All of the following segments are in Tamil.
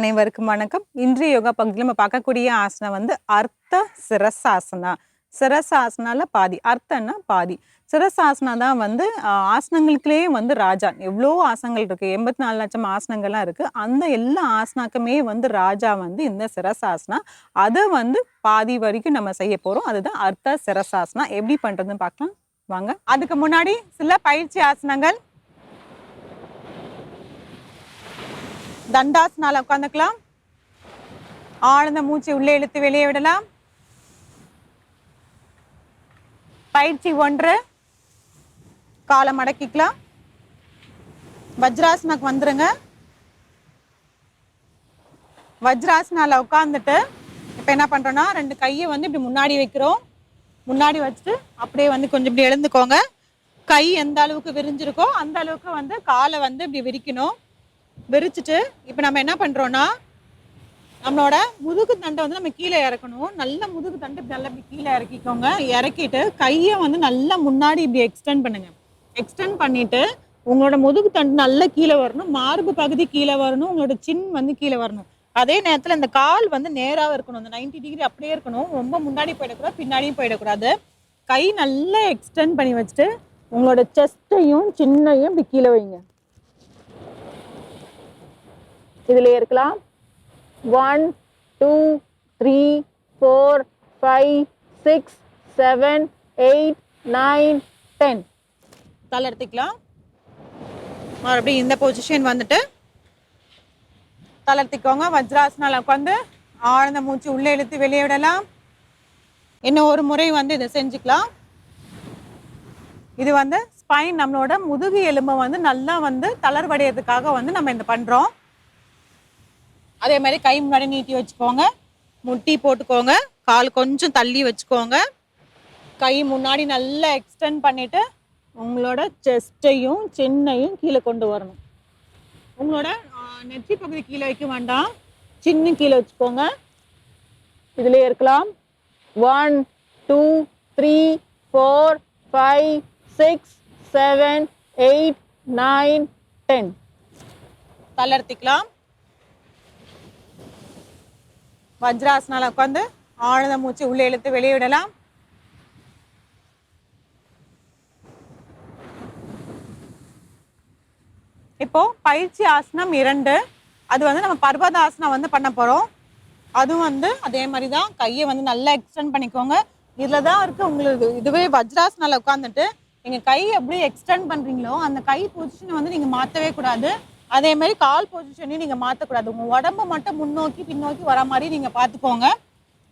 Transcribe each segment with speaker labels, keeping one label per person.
Speaker 1: அனைவருக்கும் வணக்கம். இன்றைய யோகா பகுதியில் நம்ம பார்க்கக்கூடிய ஆசனம் வந்து அர்த்த சிரசாசனா. சிரசாசனால பாதி. அர்த்தம்னா பாதி. சிரசாசனா தான் வந்து ஆசனங்களுக்குலேயே வந்து ராஜா. எவ்வளோ ஆசனங்கள் இருக்கு. எண்பத்தி நாலு லட்சம் ஆசனங்கள்லாம் இருக்கு. அந்த எல்லா ஆசனாக்குமே வந்து ராஜா வந்து இந்த சிரசாசனா. அதை வந்து பாதி வரைக்கும் நம்ம செய்ய போறோம். அதுதான் அர்த்த சிரசாசனா. எப்படி பண்றதுன்னு பார்க்கலாம். வாங்க. அதுக்கு முன்னாடி சில பயிற்சி ஆசனங்கள். தண்டாசனால உட்காந்துக்கலாம் ஆழ்ந்த மூச்சை உள்ளே இழுத்து வெளியே விடலாம். பயிற்சி ஒன்று. காலை மடக்கிக்கலாம் வஜ்ராசனாக்கு வந்துருங்க. வஜ்ராசனால உட்காந்துட்டு இப்போ என்ன பண்ணுறோன்னா ரெண்டு கையை வந்து இப்படி முன்னாடி வைக்கிறோம். முன்னாடி வச்சுட்டு அப்படியே வந்து கொஞ்சம் இப்படி எழுந்துக்கோங்க. கை எந்த அளவுக்கு விரிஞ்சிருக்கோ அந்த அளவுக்கு வந்து காலை வந்து இப்படி விரிக்கணும். விரிச்சிட்டு இப்போ நம்ம என்ன பண்ணுறோன்னா நம்மளோட முதுகு தண்டை வந்து நம்ம கீழே இறக்கணும். நல்ல முதுகு தண்டை நல்லா இப்படி கீழே இறக்கிக்கோங்க. இறக்கிட்டு கையை வந்து நல்லா முன்னாடி இப்படி எக்ஸ்டெண்ட் பண்ணுங்கள் எக்ஸ்டெண்ட் பண்ணிவிட்டு உங்களோட முதுகு தண்டு நல்லா கீழே வரணும். மார்பு பகுதி கீழே வரணும். உங்களோட சின் வந்து கீழே வரணும். அதே நேரத்தில் இந்த கால் வந்து நேராக இருக்கணும். அந்த 90 டிகிரி அப்படியே இருக்கணும். ரொம்ப முன்னாடி போயிடக்கூடாது பின்னாடியும் போயிடக்கூடாது. கை நல்லா எக்ஸ்டெண்ட் பண்ணி வச்சுட்டு உங்களோட செஸ்ட்டையும் சின்னையும் இப்படி கீழே வைங்க. இதுலேயே இருக்கலாம். One two three four five six seven eight nine ten தளர்த்திக்கலாம் மறுபடியும் இந்த பொசிஷன் வந்துட்டு தளர்த்திக்கோங்க வஜ்ராசனால் உட்காந்து ஆழ்ந்த மூச்சு உள்ளே இழுத்து வெளியே விடலாம். இன்னும் ஒரு முறை வந்து இதை செஞ்சுக்கலாம். இது வந்து ஸ்பைன் நம்மளோட முதுகு எலும்பை வந்து நல்லா வந்து தளர்வடையிறதுக்காக வந்து நம்ம இந்த பண்ணுறோம் அதே மாதிரி கை முன்னாடி நீட்டி வச்சுக்கோங்க. முட்டி போட்டுக்கோங்க. கால் கொஞ்சம் தள்ளி வச்சுக்கோங்க. கை முன்னாடி நல்லா எக்ஸ்டெண்ட் பண்ணிட்டு உங்களோட செஸ்டையும் சின்னையும் கீழே கொண்டு வரணும். உங்களோட நெற்றி பகுதி கீழே வைக்க வேண்டாம். சின்ன கீழே வச்சுக்கோங்க. இதுலயே இருக்கலாம். One two three four five six seven eight nine ten தளர்த்திக்கலாம் வஜ்ராசனால உட்காந்து ஆழ்ந்த மூச்சு உள்ளே இழுத்து வெளியே விடலாம். இப்போ பயிற்சி ஆசனம் இரண்டு. அது வந்து நம்ம பர்வதாசனம் வந்து பண்ண போறோம். அதுவும் வந்து அதே மாதிரி தான் கையை வந்து நல்லா எக்ஸ்டெண்ட் பண்ணிக்கோங்க. இதில் தான் இருக்கு உங்களுக்கு இதுவே வஜ்ராசனால உட்காந்துட்டு நீங்க கை எப்படி எக்ஸ்டெண்ட் பண்றீங்களோ அந்த கை பொசிஷனை வந்து நீங்க மாத்தவே கூடாது. அதே மாதிரி கால் பொசிஷனையும் நீங்கள் மாற்றக்கூடாது உங்கள் உடம்ப மட்டும் முன்னோக்கி பின்னோக்கி வர மாதிரி நீங்கள் பார்த்துக்கோங்க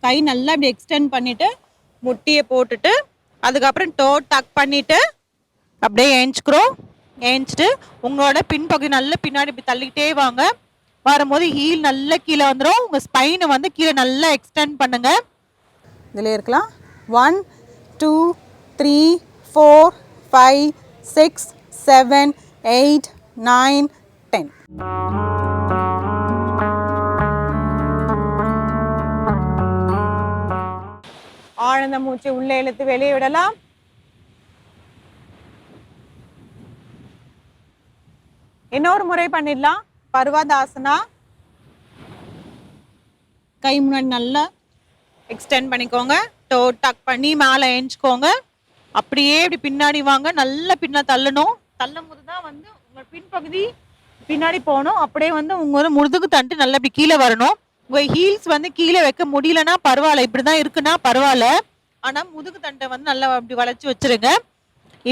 Speaker 1: கை நல்லா இப்படி எக்ஸ்டெண்ட் பண்ணிவிட்டு முட்டியை போட்டுட்டு அதுக்கப்புறம் டோ டக் பண்ணிவிட்டு அப்படியே ஏஞ்சிக்கிறோம். ஏஞ்சிட்டு உங்களோட பின்பகுதி நல்லா பின்னாடி இப்படி தள்ளிக்கிட்டே வாங்க. வரும்போது ஹீல் நல்லா கீழே வந்துடும் உங்கள் ஸ்பைனை வந்து கீழே நல்லா எக்ஸ்டெண்ட் பண்ணுங்கள் இதில் இருக்கலாம். One two three four five six seven eight nine ten ஆழ்ந்த மூச்சு உள்ளே இழுத்து வெளியே விடலாம். இன்னொரு முறை பண்ணிடலாம். பர்வதாசனா. கை முன்னாடி நல்லா எக்ஸ்டெண்ட் பண்ணிக்கோங்க. டோ டக் பண்ணி மேலே ஏஞ்சிக்கோங்க. அப்படியே இப்படி பின்னாடி வாங்க. நல்லா பின்னா தள்ளணும். தள்ளும் போது தான் வந்து உங்கள் பின்பகுதி பின்னாடி போகணும். அப்படியே வந்து உங்க வந்து முதுகு தண்டு நல்லா இப்படி கீழே வரணும். உங்க ஹீல்ஸ் வந்து கீழே வைக்க முடியலன்னா பரவாயில்ல. இப்படிதான் இருக்குன்னா பரவாயில்ல. ஆனா முதுகு தண்டை வந்து நல்லா அப்படி வளைச்சு வச்சிருங்க.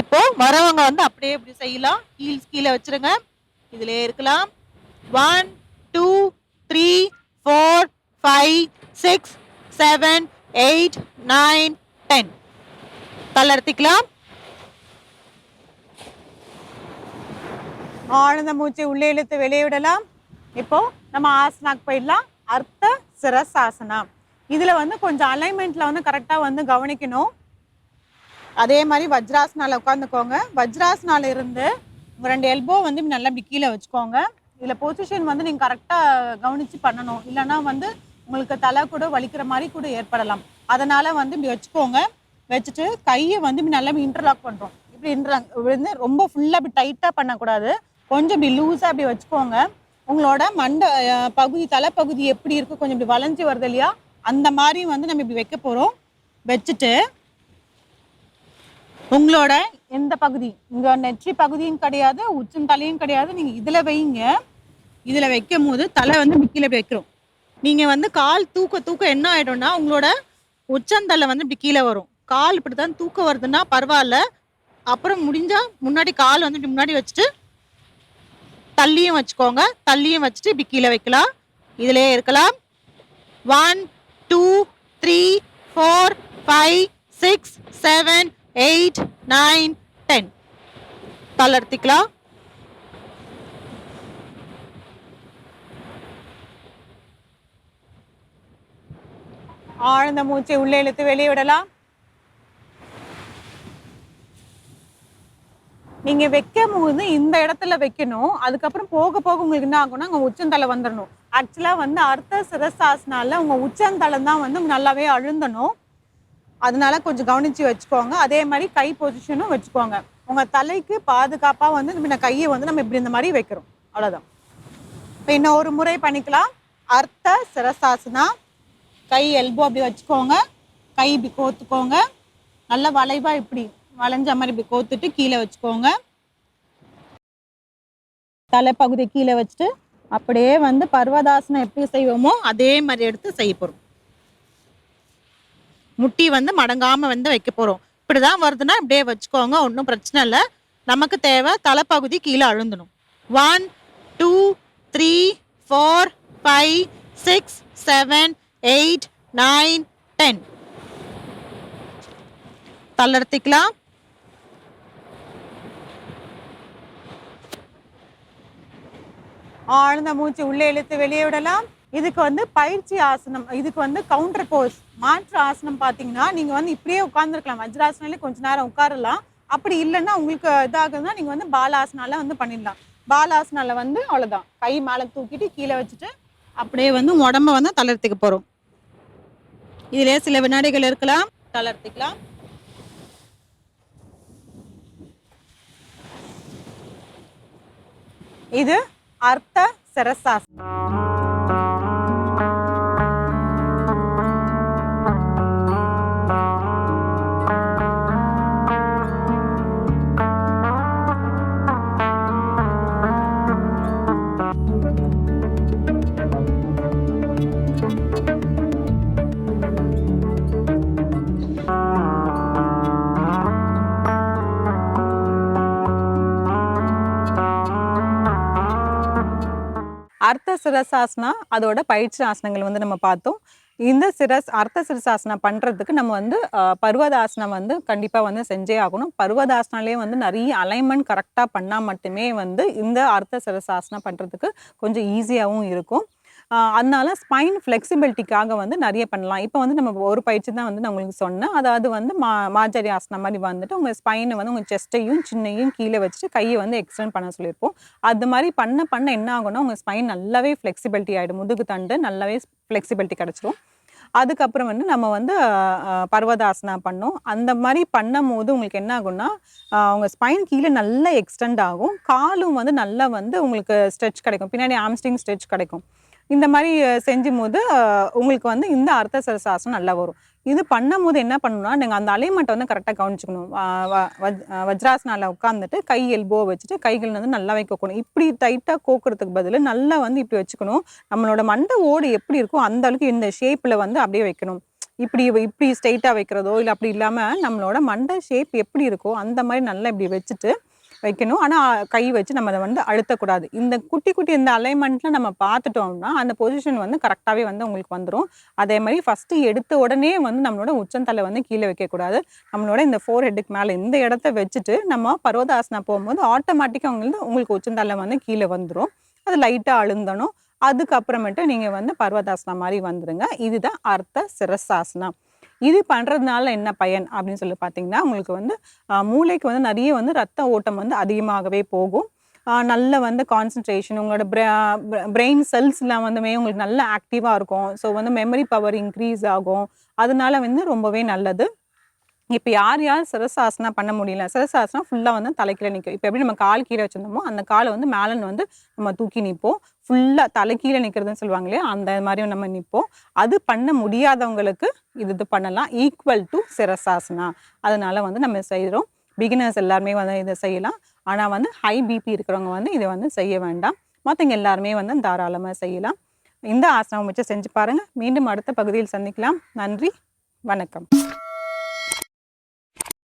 Speaker 1: இப்போ வரவங்க வந்து அப்படியே இப்படி செய்யலாம். ஹீல்ஸ் கீழே வச்சிருங்க. இதுலயே இருக்கலாம். One two three four five six seven eight nine ten தளர்த்திக்கலாம் ஆழ்ந்த மூச்சை உள்ளே இழுத்து வெளியிடலாம் இப்போ நம்ம ஆசனாக்கு போயிடலாம். அர்த்த சிரசாசனா இதுல வந்து கொஞ்சம் அலைன்மெண்ட்ல வந்து கரெக்டா வந்து கவனிக்கணும். அதே மாதிரி வஜ்ராசனால உட்காந்துக்கோங்க வஜ்ராசனால இருந்து உங்க ரெண்டு எல்போ வந்து நல்லா இப்படி கீழே வச்சுக்கோங்க. இதுல பொசிஷன் வந்து நீங்க கரெக்டா கவனிச்சு பண்ணணும். இல்லைன்னா வந்து உங்களுக்கு தலை கூட வலிக்கிற மாதிரி கூட ஏற்படலாம். அதனால வந்து இப்படி வச்சுக்கோங்க. வச்சுட்டு கையை வந்து இப்படி நல்லா இன்டர்லாக் பண்றோம். இப்படி இன்டர்லாக் வந்து ரொம்ப ஃபுல்லா இப்படி டைட்டா பண்ணக்கூடாது. கொஞ்சம் இப்படி லூஸாக இப்படி வச்சுக்கோங்க. உங்களோட மண்டை பகுதி தலைப்பகுதி எப்படி இருக்குது கொஞ்சம் இப்படி வளைஞ்சி வருது இல்லையா? அந்த மாதிரி வந்து நம்ம இப்படி வைக்க போகிறோம் வச்சுட்டு உங்களோட எந்த பகுதி? இங்கே நெற்றி பகுதியும் கிடையாது உச்சம் தலையும் கிடையாது. நீங்கள் இதில் வைங்க. இதில் வைக்கும் போது தலை வந்து மிக்கியில் இப்படி வைக்கிறோம். நீங்கள் வந்து கால் தூக்க தூக்க என்ன ஆகிடும்னா உங்களோட உச்சந்தலை வந்து இப்படி கீழே வரும். கால் இப்படி தான் தூக்கம் வருதுன்னா பரவாயில்ல. அப்புறம் முடிஞ்சால் முன்னாடி கால் வந்து இப்படி முன்னாடி வச்சுட்டு தள்ளியும் வச்சுக்கோங்க. தள்ளியும் வச்சுட்டு இப்படி கீழே வைக்கலாம். இதுலயே இருக்கலாம். One two three four five six seven eight nine ten தளர்த்திக்கலாம் ஆழ்ந்த மூச்சை உள்ளே இழுத்து வெளியே விடலாம். நீங்க வைக்கும் போது இந்த இடத்துல வைக்கணும். அதுக்கப்புறம் போக போக உங்களுக்கு என்ன ஆகும்னா உங்க உச்சந்தலை வந்துடணும் ஆக்சுவலா வந்து அர்த்த சிரசாசனால உங்க உச்சந்தலம் தான் வந்து நல்லாவே அழுந்தணும். அதனால கொஞ்சம் கவனிச்சு வச்சுக்கோங்க. அதே மாதிரி கை பொசிஷனும் வச்சுக்கோங்க. உங்க தலைக்கு பாதுகாப்பா வந்து நம்ம கையை வந்து நம்ம இப்படி இந்த மாதிரி வைக்கிறோம். அவ்வளவுதான். இப்போ இன்னும் ஒரு முறை பண்ணிக்கலாம். அர்த்த சிரசாசனா கை எல்போ அப்படி வச்சுக்கோங்க. கை இப்படி கோத்துக்கோங்க. நல்லா வளைவா இப்படி வளைஞ்ச மாதிரி இப்படி கோத்துட்டு கீழே வச்சுக்கோங்க. தலைப்பகுதி கீழே வச்சுட்டு அப்படியே வந்து பர்வதாசனம் எப்படி செய்வோமோ அதே மாதிரி எடுத்து செய்ய போகிறோம் முட்டி வந்து மடங்காமல் வந்து வைக்க இப்படி தான் வருதுன்னா அப்படியே வச்சுக்கோங்க ஒன்றும் பிரச்சனை இல்லை. நமக்கு தேவை தலைப்பகுதி கீழே அழுந்தணும். One two three four five six seven eight nine ten தளர்த்திக்கலாம் ஆழ்ந்த மூச்சு உள்ளே இழுத்து வெளியே விடலாம். இதுக்கு வந்து பயிற்சி ஆசனம் இதுக்கு வந்து கவுண்டர் போஸ் மாற்று ஆசனம் பார்த்தீங்கன்னா நீங்கள் வந்து இப்படியே உட்காந்துருக்கலாம் வஜ்ராசனாலே கொஞ்ச நேரம் உட்காரலாம். அப்படி இல்லைன்னா உங்களுக்கு இதாகுதுன்னா நீங்கள் வந்து பாலாசனால வந்து பண்ணிடலாம். பாலாசனால வந்து அவ்வளோதான் கை மேலே தூக்கிட்டு கீழே வச்சுட்டு அப்படியே வந்து உடம்ப வந்து தளர்த்திக்க போகிறோம் இதிலே சில வினாடிகள் இருக்கலாம். தளர்த்திக்கலாம். இது அர்த்த சிரசாஸ் சிரசாசனா அதோட பயிற்சி ஆசனங்கள் வந்து நம்ம பார்த்தோம். இந்த சிரஸ் அர்த்த சிரசாசனா பண்ணுறதுக்கு நம்ம வந்து பருவதாசனம் பர்வதாசனம் வந்து கண்டிப்பாக வந்து செஞ்சே ஆகணும். பருவதாசனாலே வந்து நிறைய அலைன்மெண்ட் கரெக்டாக பண்ணால் மட்டுமே வந்து இந்த அர்த்த சிரசாசனம் பண்ணுறதுக்கு கொஞ்சம் ஈஸியாகவும் இருக்கும். அதனால ஸ்பைன் ஃப்ளெக்சிபிலிட்டிக்காக வந்து நிறைய பண்ணலாம். இப்போ வந்து நம்ம ஒரு பயிற்சி தான் வந்து நான் உங்களுக்கு சொன்னேன். அதாவது வந்து மா மாஜரி ஆசனம் மாதிரி வந்துட்டு உங்கள் ஸ்பைனை வந்து உங்கள் செஸ்ட்டையும் சின்னையும் கீழே வச்சுட்டு கையை வந்து எக்ஸ்டெண்ட் பண்ண சொல்லியிருப்போம். அது மாதிரி பண்ண பண்ண என்ன ஆகும்னா உங்கள் ஸ்பைன் நல்லாவே ஃப்ளெக்சிபிலிட்டி ஆகிடும் முதுகு தண்டு நல்லாவே ஃப்ளெக்சிபிலிட்டி கிடச்சிரும். அதுக்கப்புறம் வந்து நம்ம வந்து பர்வதாசனா பண்ணோம். அந்த மாதிரி பண்ணும் போது உங்களுக்கு என்ன ஆகும்னா உங்கள் ஸ்பைன் கீழே நல்லா எக்ஸ்டெண்ட் ஆகும். காலும் வந்து நல்லா வந்து உங்களுக்கு ஸ்ட்ரெச் கிடைக்கும். பின்னாடி ஆம்ஸ்டிங் ஸ்ட்ரெச் கிடைக்கும். இந்த மாதிரி செஞ்சும் போது உங்களுக்கு வந்து இந்த அர்த்த சரசாசனம் நல்லா வரும். இது பண்ணும் போது என்ன பண்ணணும்னா நீங்கள் அந்த அலைமெண்ட்டை வந்து கரெக்டாக கவனிச்சுக்கணும். வஜ்ராசனால உட்காந்துட்டு கை எல்போ வச்சுட்டு கைகள் வந்து நல்லா வைக்கணும் இப்படி டைட்டாக கோக்குறதுக்கு பதில் நல்லா வந்து இப்படி வச்சுக்கணும். நம்மளோட மண்டை ஓடு எப்படி இருக்கோ அந்த அளவுக்கு இந்த ஷேப்பில் வந்து அப்படியே வைக்கணும். இப்படி இப்படி ஸ்ட்ரைட்டாக வைக்கிறதோ இல்லை அப்படி இல்லாமல் நம்மளோட மண்டை ஷேப் எப்படி இருக்கோ அந்த மாதிரி நல்லா இப்படி வச்சுட்டு வைக்கணும். ஆனால் கை வச்சு நம்ம அதை வந்து அழுத்தக்கூடாது. இந்த குட்டி குட்டி இந்த அலைன்மெண்ட்டில் நம்ம பார்த்துட்டோம்னா அந்த பொசிஷன் வந்து கரெக்டாகவே வந்து உங்களுக்கு வந்துடும் அதே மாதிரி ஃபஸ்ட்டு எடுத்த உடனே வந்து நம்மளோட உச்சந்தலை வந்து கீழே வைக்கக்கூடாது. நம்மளோட இந்த ஃபோர் ஹெட்டுக்கு மேலே இந்த இடத்த வச்சுட்டு நம்ம பர்வதாசனா போகும்போது ஆட்டோமேட்டிக்காக உங்களுக்கு உங்களுக்கு உச்சந்தலை வந்து கீழே வந்துடும் அது லைட்டாக அழுந்தணும். அதுக்கப்புறமேட்டு நீங்கள் வந்து பர்வதாசனா மாதிரி வந்துடுங்க இதுதான் அர்த்த சிரசாசனம். இது பண்ணுறதுனால என்ன பயன் அப்படின்னு சொல்லி பார்த்தீங்கன்னா உங்களுக்கு வந்து மூளைக்கு வந்து நிறைய வந்து ரத்த ஓட்டம் வந்து அதிகமாகவே போகும். நல்ல வந்து கான்சன்ட்ரேஷன் உங்களோட பிரெயின் செல்ஸ்லாம் வந்துமே உங்களுக்கு நல்ல ஆக்டிவாக இருக்கும். ஸோ வந்து மெமரி பவர் இன்க்ரீஸ் ஆகும். அதனால வந்து ரொம்பவே நல்லது. இப்போ யார் யார் சிரசாசனா பண்ண முடியல? சிரசாசனா ஃபுல்லாக வந்து தலைக்கீழ நிற்கும் இப்போ எப்படி நம்ம கால் கீழே வச்சிருந்தோமோ அந்த காலை வந்து மேலன் வந்து நம்ம தூக்கி நிற்போம் ஃபுல்லாக தலைக்கீழே நிற்கிறதுன்னு சொல்லுவாங்க இல்லையா அந்த மாதிரி நம்ம நிற்போம் அது பண்ண முடியாதவங்களுக்கு இது இது பண்ணலாம். Equal to Sirsasana. அதனால வந்து நம்ம செய்கிறோம் பிகினர்ஸ் எல்லாருமே வந்து இதை செய்யலாம். ஆனால் வந்து ஹை பிபி இருக்கிறவங்க வந்து இதை வந்து செய்ய வேண்டாம். மற்றவங்க எல்லாருமே வந்து தாராளமாக செய்யலாம். இந்த ஆசனம் வச்சு செஞ்சு பாருங்கள் மீண்டும் அடுத்த பகுதியில் சந்திக்கலாம். நன்றி. வணக்கம்.